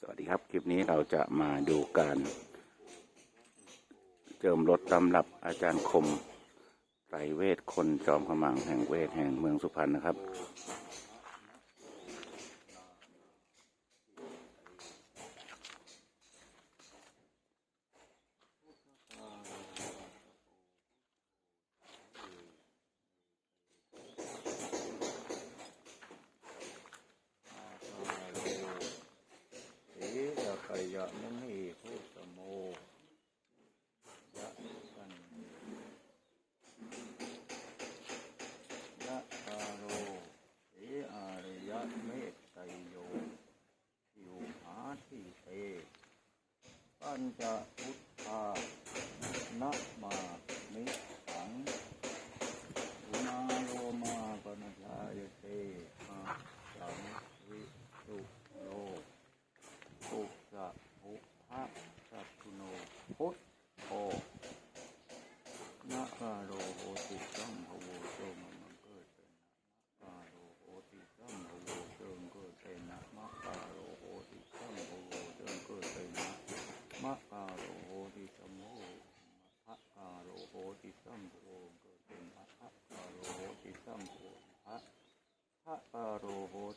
สวัสดีครับ คลิปนี้เราจะมาดูการเจิมรถตำรับอาจารย์คมไตรเวทคนจอมขมังแห่งเวทแห่งเมืองสุพรรณนะครับ เสียกยะมุนีพุทธโมยะสันยะคาโรสีอาริยะเมตไตโยอยู่หาที่เต ปั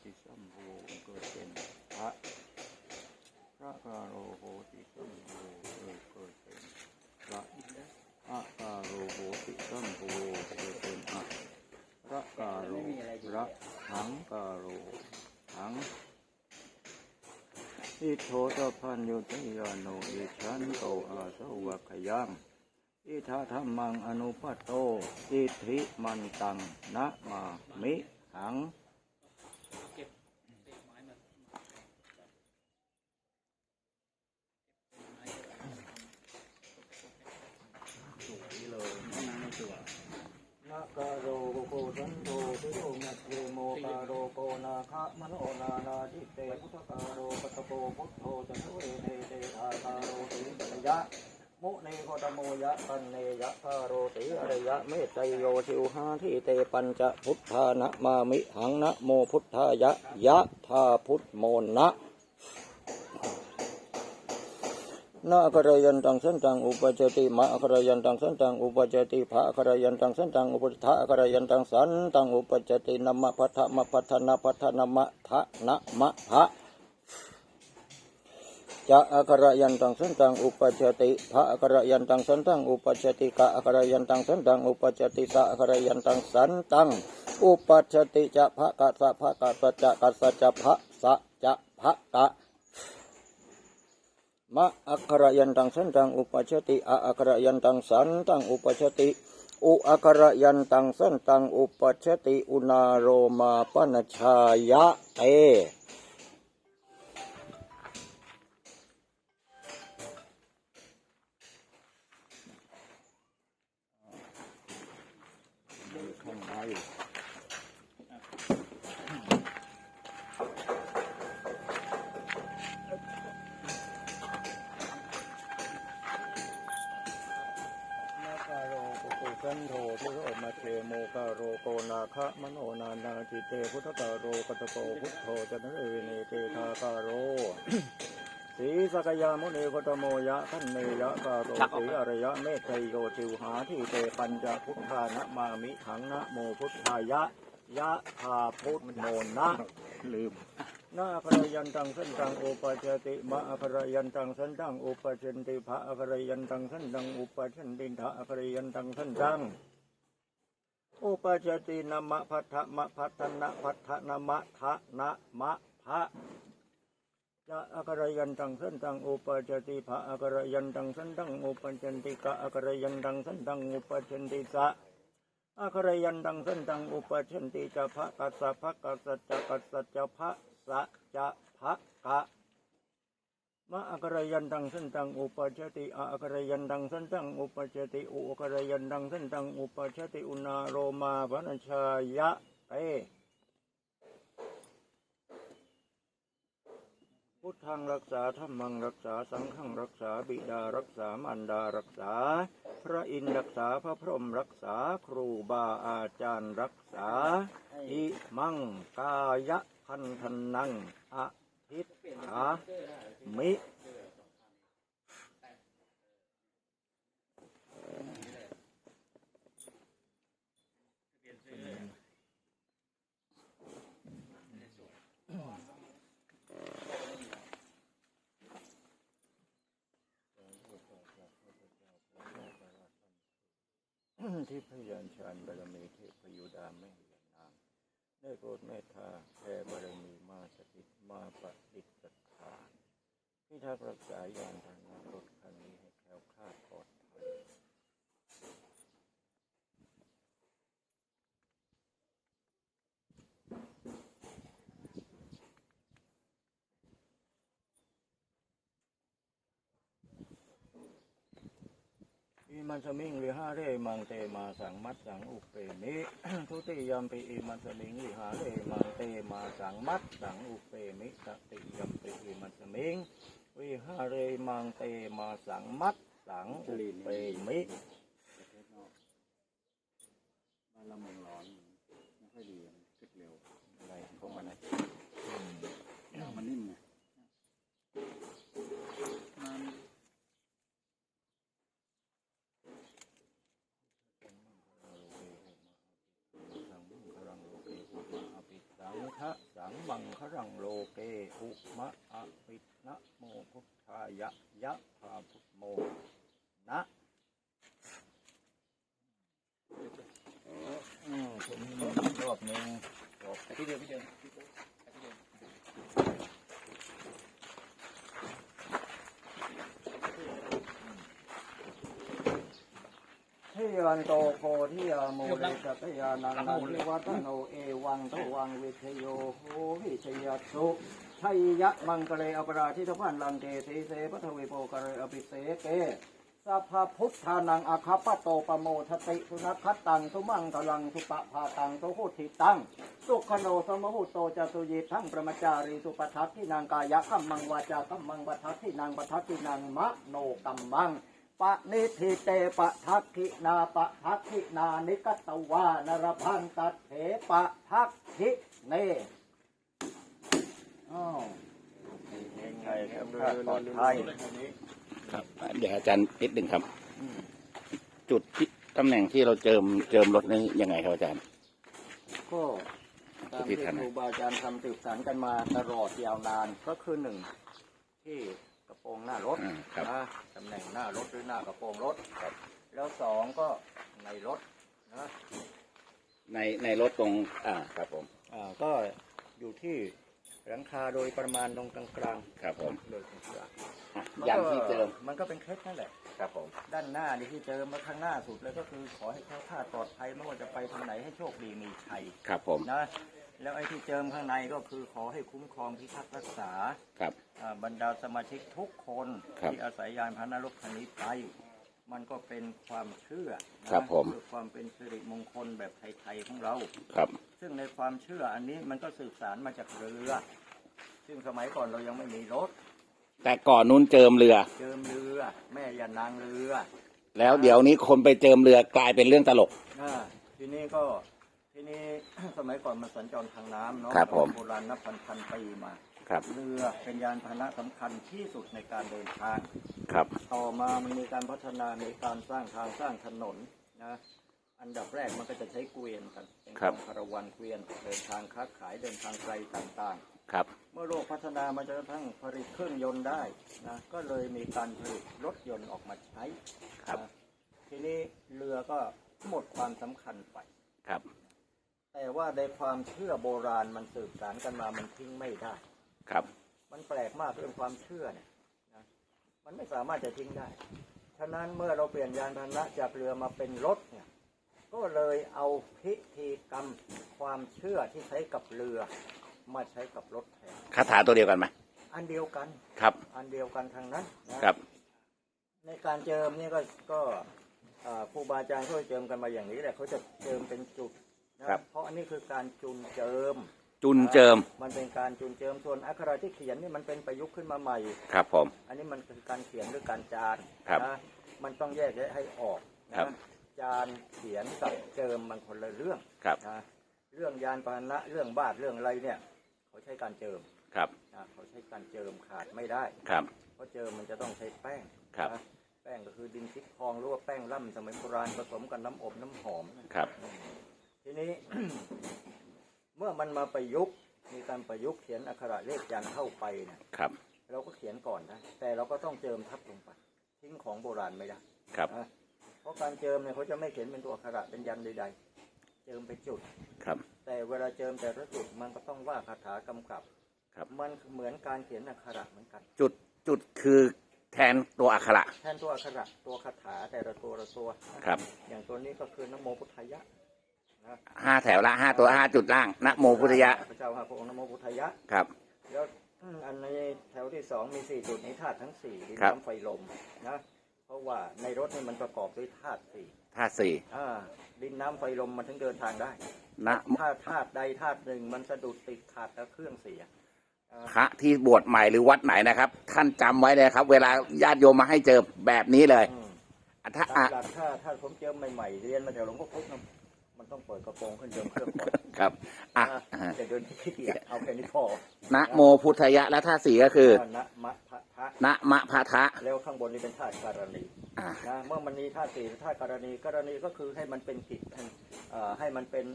ติสัมภโวเกิดเป็นพระพระคาโรโหติสัมโภเกิดเกิดเป็นพระอะคาโรโหติสัมโภเกิดเป็นอะพระคาโรพระหังคาโรหังอิโทตพันโยติยาโนอิชันโตอาสวะขยังอิทาธรรมังอนุปัตโตอิทธิมันตังนะมามิหัง นะกะโรโก สันโตติโยมัตเยโมกะโรโกนาคะมโนนานาจิเตพุทธกาโรปัตโกพุทโธจันโทเอเตเตทาคาโรติปัญญะมุเนโคตโมยะปันเนยะคาโรติอริยะเมตไตโยชิวหาทิเตปัญจพุทธานะมามิหังนะโมพุทธายะยะธาพุทโมนะ นาคารยันตังสันตังอุปจติมะคารยันตังสันตังอุปจติภะคารยันตังสันตังอุปทะคารยันตังสันตังอุปจตินัมมะพัทธมะพัทธนาพัทธนามะทะนะมะภะจะอัครยันตังสันตังอุปจติภะอัครยันตังสันตังอุปจติกะอัครยันตังสันตังอุปจติสะอัครยันตังสันตังอุปจติจะภะกะสะภะกะสัจจะกะสัจจะภะสะจะภะกะ มะอัคระยันตังสันตังอุปชติอะอัคระยันตังสันตังอุปชติอุอัคระยันตังสันตังอุปชติอุนาโรมาปนชายะเต นเรเนเตทาคาโรสีสกยามุนีพุทธโมยะท่านเนยะคาโรสีอริยะเมตไตโยติวหาที่เตปัญจพุทธานะมามิถังนะโมพุทธายะยะธาพุทธโมนะลืมนาครยันตังสันตังอุปจติมะอัครยันตังสันตังอุปชันติภะอัครยันตังสันตังอุปชันติทะอัครยันตังสันตังอุปจตินามะพัทธมะพัทธนะพัทธนามะทะนะมะ ทะจะอัครยันตังสันตังอุปจติภะอัครยันตังสันตังอุปชันติกะอัครยันตังสันตังอุปชันติสะอาคารยันตังสันตังอุปชันติจะภะกัสสะภะกัสสะจะกัสสะจะภะสะจะภะกะมะอาคารยันตังสันตังอุปชติอาคารยันตังสันตังอุปชติอุอาคารยันตังสันตังอุปชติอุณาโรมาพนัญชายะเต พุทธังรักษาธรรมังรักษาสังฆังรักษาบิดารักษามารดารักษา พระอินทร์รักษาพระพรหมรักษาครูบาอาจารย์รักษาอิมังกายะพันธนังอภิษฐามิ ที่พยานชานบารมีเทพยุดาแม่ยานางได้โปรดเมตตาแผ่บารมีมาสถิตมาปฏิสถานพิทักษ์รักษายานทางนรถคันนี้ให้แคล้วคลาดปลอดภัย อิมันสมิงวิหารเรมังเตมาสังมัดสังอุปเปมิทุติยมปิอิมันสมิงวิหารเรมังเตมาสังมัดสังอุปเปมิตติยมปิอิมันสมิงวิหารเรมังเตมาสังมัดสังอุปเปมิประเทศนอกบ้านเราเมืองร้อนไม่ค่อยดีมันเร็วอะไรพวกมันนะ น้ำมันนิ่มไงมัน สังมังครังโลเกอุมะอภิสังทะสังมังครังโล หุมะอภินะโมพุทธายะยะพาพุทโมนะ อืมผมรอบหนึงบอก ที่เดียวพี่เดียว ทิยันโตโพธิยาโมเรสัตยานังนันทิวัฒโนเอวังทวังวิทโยโหวิชยัสสุชัยยะมังกเลอปราทิทพันลังเกสีเสปทวีโปกเรอภิเสเกสัพพพุทธานังอาคาปโตปโมทติสุนัขตังสุมังกลังสุปะพาตังสุหุทิตังสุขโนสมหุโตจตุยิทั้งประมจารีสุปทัตที่นางกายะขัมมังวาจาขัมมังปทัตที่นางปทัตที่นางมะโนกัมมัง ปะนิธิเตปะทักขินาปะทักขินานิกตวานรพันตัดเถปะทักขิเนอ้าวยังไงครับปลอดภัยครับเดี๋ยวอาจารย์นิดหนึ่งครับ จุดที่ตำแหน่งที่เราเจิมเจิมรถนี่ยังไงครับอาจารย์ก็ตามที่ครูบาอาจารย์ทำสืบสานกันมาตลอดยาวนานก็คือหนึ่งที่ โปรงหน้ารถอ่าครับ นะตำแหน่งหน้ารถหรือหน้ากระโปรงรถแล้วสองก็ในรถนะในในรถตรงอ่าครับผมอ่าก็อยู่ที่หลังคาโดยประมาณตรงกลางกลางครับผมโดยตรงกลางอะมันยันก็ที่เจิมมันก็เป็นเคล็ดนั่นแหละ ครับผมด้านหน้านี่ที่เจอมาข้างหน้าสุดเลยก็คือขอให้แคล้วคลาดปลอดภัยไม่ว่าจะไปทางไหนให้โชคดีมีชัยครับผม นะ แล้วไอ้ที่เจิมข้างในก็คือขอให้คุ้มครองพิทักษ์รักษาครับ อ่าบรรดาสมาชิกทุกคนครับ ที่อาศัยยานพาหนะรถคันนี้ไป มันก็เป็นความเชื่อนะครับผม เพื่อความเป็นสิริมงคลแบบไทยๆของเรา ครับ ซึ่งในความเชื่ออันนี้มันก็สืบสารมาจากเรือ ซึ่งสมัยก่อนเรายังไม่มีรถ แต่ก่อนนู้นเจิมเรือ เจิมเรือ แม่ยานางเรือแล้วเดี๋ยวนี้คนไปเจิมเรือกลายเป็นเรื่องตลกอ่าทีนี้ก็ ทีนี้ สมัยก่อนมันสัญจรทางน้ำเนาะครับผม โบราณนับพันพันๆปีมา ครับ เรือเป็นยานพาหนะสำคัญที่สุดในการเดินทาง ครับ ต่อมามันมีการพัฒนาในการสร้างทางสร้างถนนนะ อันดับแรกมันก็จะใช้เกวียนกันเป็นครับ คารวันเกวียนเดินทางค้าขายเดินทางไกลต่างครับๆเมื่อโลกพัฒนามาจนกระทั่งผลิตเครื่องยนต์ได้นะก็เลยมีการผลิตรถยนต์ออกมาใช้ครับ นะทีนี้เรือก็หมดความสำคัญไปครับ แต่ว่าในความเชื่อโบราณมันสืบสานกันมามันทิ้งไม่ได้ ครับ มันแปลกมากเรื่องความเชื่อเนี่ยนะมันไม่สามารถจะทิ้งได้ ฉะนั้นเมื่อเราเปลี่ยนยานพาหนะจากเรือมาเป็นรถเนี่ย ก็เลยเอาพิธีกรรมความเชื่อที่ใช้กับเรือ มาใช้กับรถแทนคาถาตัวเดียวกันไหมอันเดียวกัน ครับ อันเดียวกันทางนั้นนะ ครับ ในการเจิมเนี่ยก็ก็อ่าครูบาอาจารย์เขาจะเจิมกันมาอย่างนี้แหละเขาจะเจิมเป็นจุด นะครับ เพราะอันนี้คือการจุนเจิม จุนเจิม มันเป็นการจูนเจิมส่วนอักขระที่เขียนนี่มันเป็นประยุกต์ขึ้นมาใหม่ ครับผม อันนี้มันคือการเขียนหรือการจานครับนะมันต้องแยกแยะให้ออกนะครับ จานเขียนกับเจิมมันคนละเรื่องครับ นะเรื่องยานพาหนะเรื่องบาทเรื่องอะไรเนี่ย เขาใช้การเจิมครับ นะเขาใช้การเจิมขาดไม่ได้ ครับ เพราะเจิมมันจะต้องใช้แป้งครับ นะแป้งก็คือดินซิกทองหรือว่าแป้งล่ำสมัยโบราณผสมกับน้ำอบน้ำหอมนะครับ ทีนี้ เมื่อมันมาประยุกต์มีการประยุกต์เขียนอักขระเลขยันต์เข้าไปเนี่ยครับ เราก็เขียนก่อนนะแต่เราก็ต้องเจิมทับลงไปทิ้งของโบราณไม่ได้ครับ นะเพราะการเจิมเนี่ยเขาจะไม่เขียนเป็นตัวอักขระเป็นยันต์ใดๆเจิมไปจุด ครับ แต่เวลาเจิมแต่ละจุดมันก็ต้องว่าคาถากำกับครับ มันเหมือนการเขียนอักขระเหมือนกัน จุดจุดคือแทนตัวอักขระแทนตัวอักขระตัวคาถาแต่ละตัวละตัวนะครับ อย่างตัวนี้ก็คือนะโมพุทธายะนะ ห้าแถวละห้าตัวห้าจุดล่างนะโมพุทธยะพระเจ้าห้าพระองค์นะโมพุทธายะครับแล้วอืมอันในแถวที่สองมีสี่จุดในธาตุทั้งสี่ดินครับน้ำไฟลมนะเพราะว่าในรถนี่มันประกอบด้วยธาตุสี่ท่าสี่อ่าดินน้ำไฟลมมันถึงเดินทางได้นะถ้าธาตุใดธาตุหนึ่งมันสะดุดติดขาดแล้วเครื่องเสียอ่าพระที่บวชใหม่หรือวัดไหนนะครับ ท่านจำไว้เลยครับ เวลาญาติโยมมาให้เจอแบบนี้เลยอืมอะถ้าตาอะมหลักถ้าถ้าผมเจอใหม่ๆเรียนมาจากหลวงพ่อพุธนะมัน ต้องเปิดกระโปรงขึ้นเจิมเครื่องก่อนครับอะอ่าแต่เดินที่ขี้เกียจเอาแค่นี้พอนะโมพุทธยะและท่าสี่ก็คือนะมะพะทะนะมะพะทะ แล้วข้างบนนี่เป็นธาตุการณีอะ นะเมื่อมันมีธาตุสี่ธาตุการณีการณีก็คือให้มันเป็นกิจให้เอ่อให้มันเป็น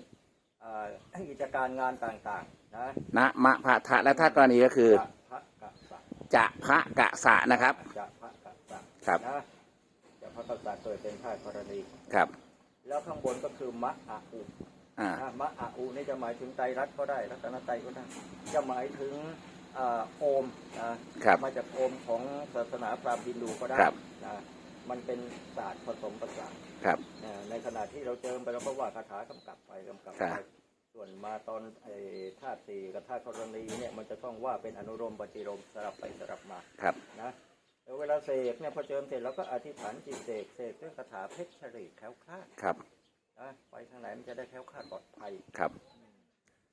เอ่อให้กิจการงานต่างๆนะนะมะพะทะและท่ากรณีก็คือ จะพระกะสะจะพระกะสะนะครับ จะพระกะสะครับ นะจะพระกะสะเกิดเป็นธาตุการณี ครับ แล้วข้างบนก็คือมะอะอุอ่านะมะอะอุนี่จะหมายถึงไตรรัตน์ก็ได้รัตนไตรก็ได้ จะหมายถึงเอ่อโอมนะครับมาจากโอมของศาสนาพราหมณ์ฮินดูก็ได้ครับนะมันเป็นศาสตร์ผสมประสาน ครับ อ่าในขณะที่เราเจิมไปเราก็ว่าคาถากำกับไปกำกับครัไปบส่วนมาตอนไอ้ธาตุสี่กับธาตุธรณีเนี่ยมันจะต้องว่าเป็นอนุโลมปฏิโลมสลับไปสลับมาครับ นะ แล้วเวลาเสกเนี่ยพอเจิมเสร็จเราก็อธิษฐานจิตเสกเสกด้วยคาถาเพชรฉรีแคล้วคลาดครับนะไปทางไหนมันจะได้แคล้วคลาดปลอดภัย ครับ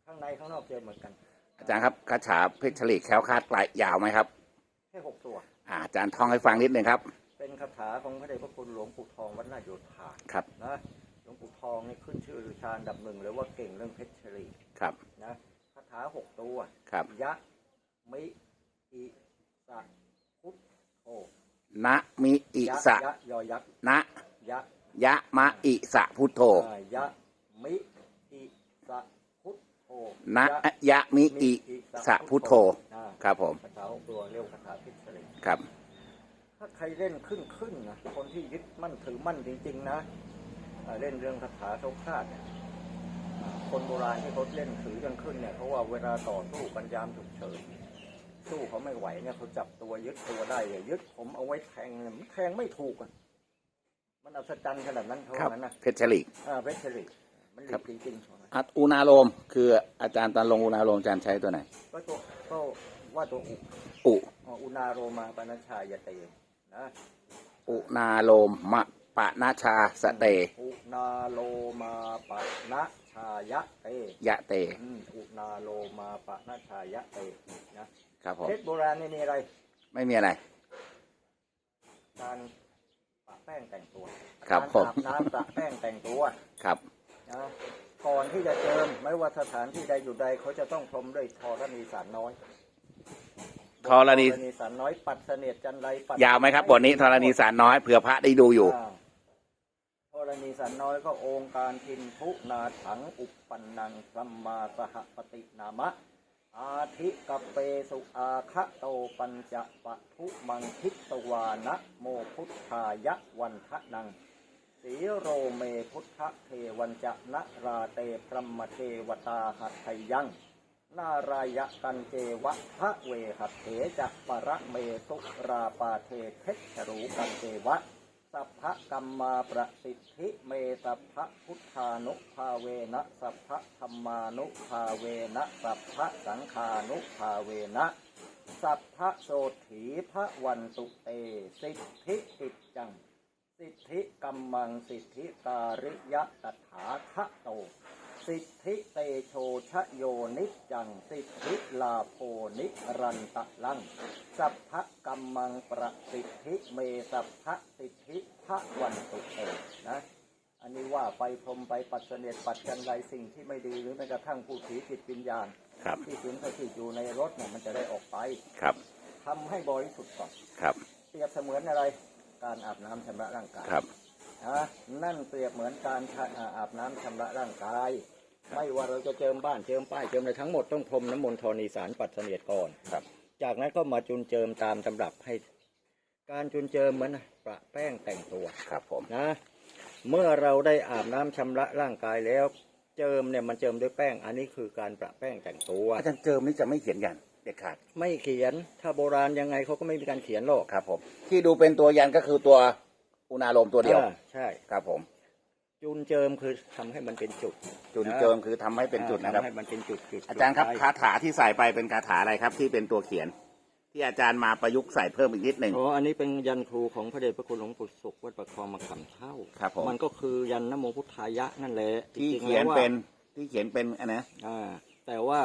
ข้างในข้างนอกเจิมเหมือนกันอาจารย์ครับคาถาเพชรฉลีแคล้วคลาดปลายยาวไหมครับแค่หกตัว อ่าอาจารย์ท่องให้ฟังนิดนึงครับ เป็นคาถาของพระเดชพระคุณหลวงปู่ทองวัดนาโยธาครับ นะหลวงปู่ทองนี่ขึ้นชื่อชาญอันดับหนึ่งเลยว่าเก่งเรื่องเพชรฉรีครับ นะคาถาหกตัว ครับ ยะมิอิสะพุทโธ นะมิอิยะสะยะยอยักษ์นะยะยะมะอิสะพุทโธอ่ายะมิอิสะพุทโธนะยยะมิอิสะพุทโธอ่าครับผมคาถาหกตัวเรียกว่าคาถาพิเศษครับ ถ้าใครเล่นครึ่งครึ่งๆนะคนที่ยึดมั่นถือมั่นจริงๆนะอ่าเล่นเรื่องคาถาเขาคลาดเนี่ยอ่าคนโบราณที่เขาเล่นถือกันขึ้นเนี่ยเพราะว่าเวลาต่อสู้กันยามฉุกเฉิน สู้เขาไม่ไหวเนี่ยเขาจับตัวยึดตัวได้เลยยึดผมเอาไว้แทงเนี่ยมันแทงไม่ถูกอะมันอัศจรรย์ขนาดนั้นเขาครับว่างั้นนะเพชรฉลีอ่าเพชรชริมันหครัลีบกจริงๆเขาว่างั้นอัตอุณาโลมคืออาจารย์ตอนลงอุณาโลมอาจารย์ใช้ตัวไหน ก็ตัวก็ว่าตัวอุอุอ่าอุนาโรมาปนชายเตนะอุนาโลมมะปะนาชาสเตอุนาโลมาปนะชายะเต ยะเต อืมอุนาโลมาปนะชายะเตนะ ครับผม เพชรโบราณนี่มีอะไร ไม่มีอะไร การปะแป้งแต่งตัวครับการผมอาบน้ำปะแป้งแต่งตัวครับ นะก่อนที่จะเจิมไม่ว่าสถานที่ใดอยู่ใดเขาจะต้องพรมด้วยธรณีสารน้อยธรณี ธรณีสารน้อยปัดเสนียดจันไรปัดยาวไหมครับบทนี้ธรณีสารน้อยเผื่อพระได้ดูอยู่าธรณีสารน้อยก็องค์การทินทุนาถังอุปปันนังสัมมาสหปฏินามะ อาทิกเปสุอาคะโตปัญจะปะทุมังคิตวานะโมพุทธายะวันทะนังสีโรเมพุทธเทวันจะนะราเตพรมเทวตาหัตถยัง นารายะกันเจวะพระเวหัตเถจะประเมสุราปาเทเพชรูกันเจวะ สัพพะกัมมาประสิทธิเมสัพพะพุทธานุภาเวนะสัพพะธรรมานุภาเวนะสัพพะสังฆานุภาเวนะสัพพะโสถีพระวันตุเต สิทธิติจจัง สิทธิกัมมังสิทธิการิยะตถาคโต สิทธิเตโชชโยนิจจัง สิทธิลาโพนิรันตะลัง สัพพะกัมมังประสิทธิเมสัพพะสิทธิพระวันตุเตนะอันนี้ว่าไปพรหมไปปัดเสน็จปัดกันไรสิ่งที่ไม่ดีหรือแม้กระทั่งผู้ผีจิตวิญญาณครับที่สิงสถิตอยู่ในรถเนี่ยมันจะได้ออกไปครับทำให้บริสุทธิ์ก่อนครับเปรียบเสมือนอะไร การอาบน้ำชำระร่างกายครับ นะนั่นเปรียบเหมือนการทาอ่าอาบน้ำชำระร่างกาย ไม่ว่าเราจะเจิมบ้านเจิมป้ายเจิมอะไรทั้งหมดต้องพรมน้ำมนต์ธรณีสารปัดเสนียดก่อนครับ จากนั้นก็มาจุนเจิมตามตำรับให้ การจุนเจิมเหมือนประแป้งแต่งตัวครับผมนะ เมื่อเราได้อาบน้ำชำระร่างกายแล้ว เจิมเนี่ยมันเจิมด้วยแป้ง อันนี้คือการประแป้งแต่งตัวอาจารย์เจิมนี่จะไม่เขียนยันเด็ดขาดไม่เขียนถ้าโบราณยังไงเขาก็ไม่มีการเขียนหรอกครับผมที่ดูเป็นตัวยันก็คือตัว อุณาโลมตัวเดียวอ่าใช่ ครับผม จุนเจิมคือทำให้มันเป็นจุดจุนเจิมคือทำให้เป็นจุดนะครับ ทำให้มันเป็นจุดจุดอาจารย์ครับจุดไปคาถาที่ใส่ไปเป็นคาถาอะไรครับ ที่เป็นตัวเขียน ที่อาจารย์มาประยุกต์ใส่เพิ่มอีกนิดหนึ่ง อ๋ออันนี้เป็นยันครูของพระเดชพระคุณหลวงปู่ศุกร์วัดประคองมาขำเท่าครับผม มันก็คือยันนโมพุทธายะนั่นแหละที่จริงๆเขียนแล้วว่า เป็นที่เขียนเป็นอันนะ อ่าแต่ว่า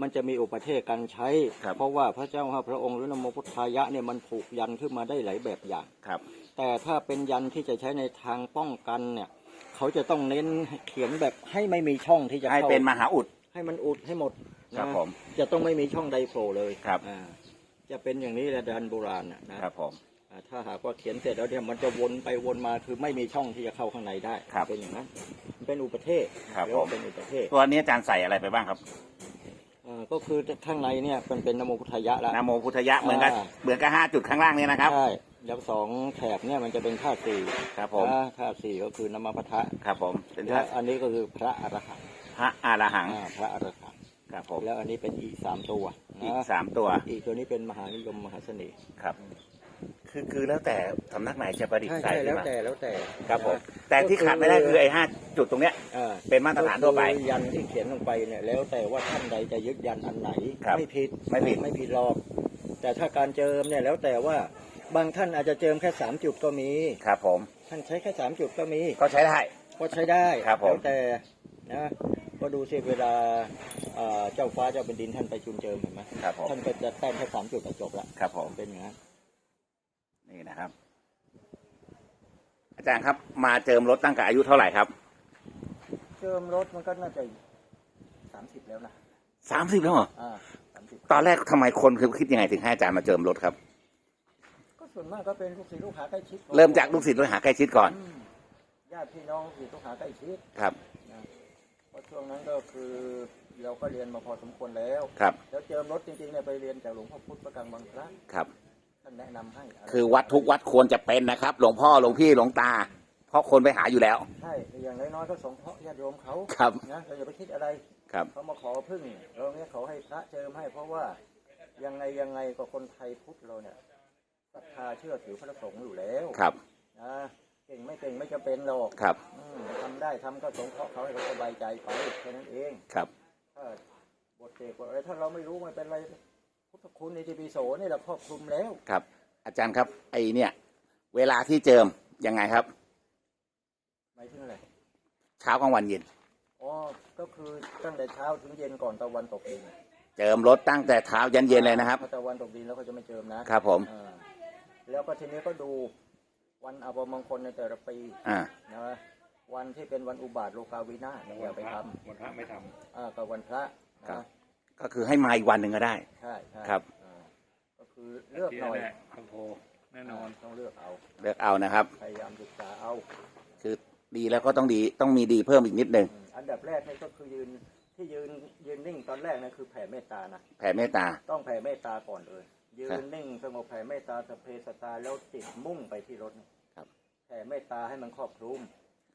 มันจะมีอุปเทศการใช้ ครับ เพราะว่าพระเจ้าห้าพระองค์หรือนโมพุทธายะเนี่ยมันผูกยันขึ้นมาได้หลายแบบอย่าง ครับ แต่ถ้าเป็นยันที่จะใช้ในทางป้องกันเนี่ย เขาจะต้องเน้นเขียนแบบให้ไม่มีช่องที่จะให้เข้าเป็นมหาอุด ให้มันอุดให้หมดนะครับผม จะต้องไม่มีช่องใดโผล่เลยครับ อ่าจะเป็นอย่างนี้แหละดันโบราณน่ะนะครับ ผม อ่าถ้าหากว่าเขียนเสร็จแล้วเนี่ยมันจะวนไปวนมาคือไม่มีช่องที่จะเข้าข้างในได้ ครับเป็นอย่างนั้นมันเป็นอุปเทศครับเรียกว่าผม เป็นอุปเทศตัวนี้อาจารย์ใส่อะไรไปบ้างครับอ่าก็คือข้างในเนี่ยเป็นเป็นนโมพุทธายะแล้ว นะโมพุทธยะเหมือนกันอ่า เหมือนกับห้าจุดข้างล่างนี้นะครับ ใช่ แล้วสองแถบเนี่ยมันจะเป็นธาตุสี่ครับผม นะธาตุสี่ก็คือนามพัทธะครับผม เป็นและอันนี้ก็คือพระอรหันต์พระอรหังอ่าพระอรหันต์ครับผม แล้วอันนี้เป็นอีกสามตัวอีกนะสามตัว อีกตัวนี้เป็นมหานิยมมหาเสน่ห์ ครับ คือคือแล้วแต่สำนักไหนจะประดิษใช่ฐ์ใส่ใช่ขึ้แล้นวมาแต่แล้วแต่ ครับผม แต่ที่ขาดไม่ได้คือไอ้ห้าจุดตรงเนี้ย อ่าเป็นมาตรฐานทั่วไป ก็คือยันที่เขียนลงไปเนี่ยแล้วแต่ว่าท่านใดจะยึดยันอันไหนครับไม่ผิดไม่ผิด ไม่ผิดหรอกแต่ถ้าการเจิมเนี่ยแล้วแต่ว่า บางท่านอาจจะเจิมแค่สามจุดก็มี ครับผม ท่านใช้แค่สามจุดก็มี ก็ใช้ได้ ก็ใช้ได้ครับผม แล้วแต่นะก็ดูสิเวลาเอ่อเจ้าฟ้าเจ้าเป็นดินท่านไปจุนเจิมเห็นไหมครับผม ท่านก็จะแต้มแค่สามจุดก็จบละครับผม เป็นอย่างนั้น นี่นะครับ อาจารย์ครับ มาเจิมรถตั้งแต่อายุเท่าไหร่ครับเจิมรถมันก็น่าจะสามสิบแล้วนะสามสิบแล้วเหรอ อ่าสามสิบตอนแรกทำไมคนคือคิดยังไงถึงให้อาจารย์มาเจิมรถครับก็ ส่วนมากก็เป็นลูกศิษย์ลูกหาใกล้ชิดเริ่มจากลูกศิษย์ลูกหาใกล้ชิดก่อนอืมญาติพี่น้องลูกศิษย์ลูกหาใกล้ชิดครับ นะเพราะช่วงนั้นก็คือเราก็เรียนมาพอสมควรแล้ว ครับแล้วเจิมรถจริงๆเนี่ยไปเรียนจากหลวงพ่อพุธประกังบางพระครับ ท่านแนะนำให้ะไรคือวัดทุกวัดควรจะเป็นนะครับ หลวงพ่อหลวงพี่หลวงตา เพราะคนไปหาอยู่แล้ว ใช่อย่างน้อยๆก็สงเคราะห์ญาติโยมเขาครับ นะเราอย่าไปคิดอะไร ครับ เขามาขอพึ่งเราเนี่ยเขาให้พระเจิมให้เพราะว่ายังไงยังไงก็คนไทยพุทธเราเนี่ย ศรัทธาเชื่อถือพระสงฆ์อยู่แล้วครับนะเก่งไม่เก่งไม่จำเป็นหรอกครับอืมทำได้ทำก็สงเคราะห์เขาให้เขาสบายใจไปแค่นั้นเองครับถ้าบทเสกบทอะไรถ้าเราไม่รู้ไม่เป็นไรพุทธคุณในทีปีโสนี่เราครอบคลุมแล้ว ครับ อาจารย์ครับไอเนี่ย เวลาที่เจิมยังไงครับ หมายถึงอะไรเช้ากลางวันเย็น อ๋อก็คือตั้งแต่เช้าถึงเย็นก่อนตะวันตกดินเจิมรถตั้งแต่เช้ายันเย็นเลยนะครับ พอตะวันตกดินแล้วเขาจะไม่เจิมนะครับผม อ่า แล้วก็ทีนี้ก็ดูวันอัปมงคลในแต่ละปีอ่า นะวันที่เป็นวันอุบาทโลกาวินาศอย่าไปทวันพระไม่ทำอ่ากับวันพระครับ นะก็คือให้มาอีกวันหนึ่งก็ได้ ใช่ใช่ครับ อ่าก็คือำเลือกหน่อยแน่ๆคำโพแน่นอน ต้องเลือกเอาเลือกเอานะครับ พยายามศึกษาเอา คือดีแล้วก็ต้องดีต้องมีดีเพิ่มอีกนิดนึงอืมอันดับแรกนี่ก็คือยืนที่ยืนยืนนิ่งตอนแรกนะคือแผ่เมตตานะแผ่เมตตาต้องแผ่เมตตาก่อนเลย ยืครันบนิ่งสงบแผ่เมตตาสพเพสตาแล้วจิตมุ่งไปที่รถครับแผ่เมตตาให้มันครอบคลุม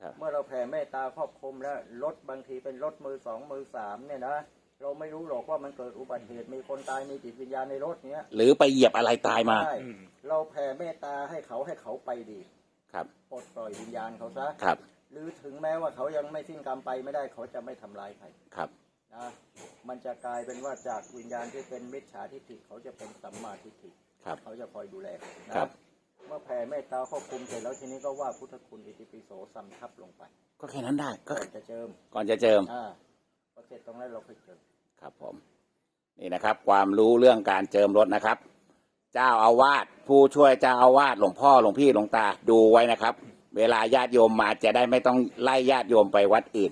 ครับเมื่อเราแผ่เมตตาครอบคลุมแล้วรถบางทีเป็นรถมือสองมือสามเนี่ยนะเราไม่รู้หรอกว่ามันเกิดอุบัติเหตุมีคนตายมีจิตวิญญาณในรถเนี้ยหรือไปเหยียบอะไรตายมาใช่อืมเราแผ่เมตตาให้เขาให้เขาไปดี ครับปลดปล่อยวิญญาณเขาซะครับ หรือถึงแม้ว่าเขายังไม่สิ้นกรรมไปไม่ได้เขาจะไม่ทำลายใครครับ นะมันจะกลายเป็นว่าจากวิญญาณที่เป็นมิจฉาทิฏฐิเขาจะเป็นสัมมาทิฏฐิครับเขาจะคอยดูแลนะเมื่อแผ่เมตตาครอบคลุมเสร็จแล้วทีนี้ก็ว่าพุทธคุณอิติปิโสสัมทับลงไป ก็แค่นั้นได้ก่อนจะเจิมก่อนจะเจิมอ่าพอเสร็จตรงนั้นเราค่ยเจิมครับผม นี่นะครับ ความรู้เรื่องการเจิมรถนะครับ เจ้าอาวาสผู้ช่วยเจ้าอาวาสหลวงพ่อหลวงพี่หลวงตาดูไว้นะครับ เวลาญาติโยมมาจะได้ไม่ต้องไล่ญาติโยมไปวัดอื่น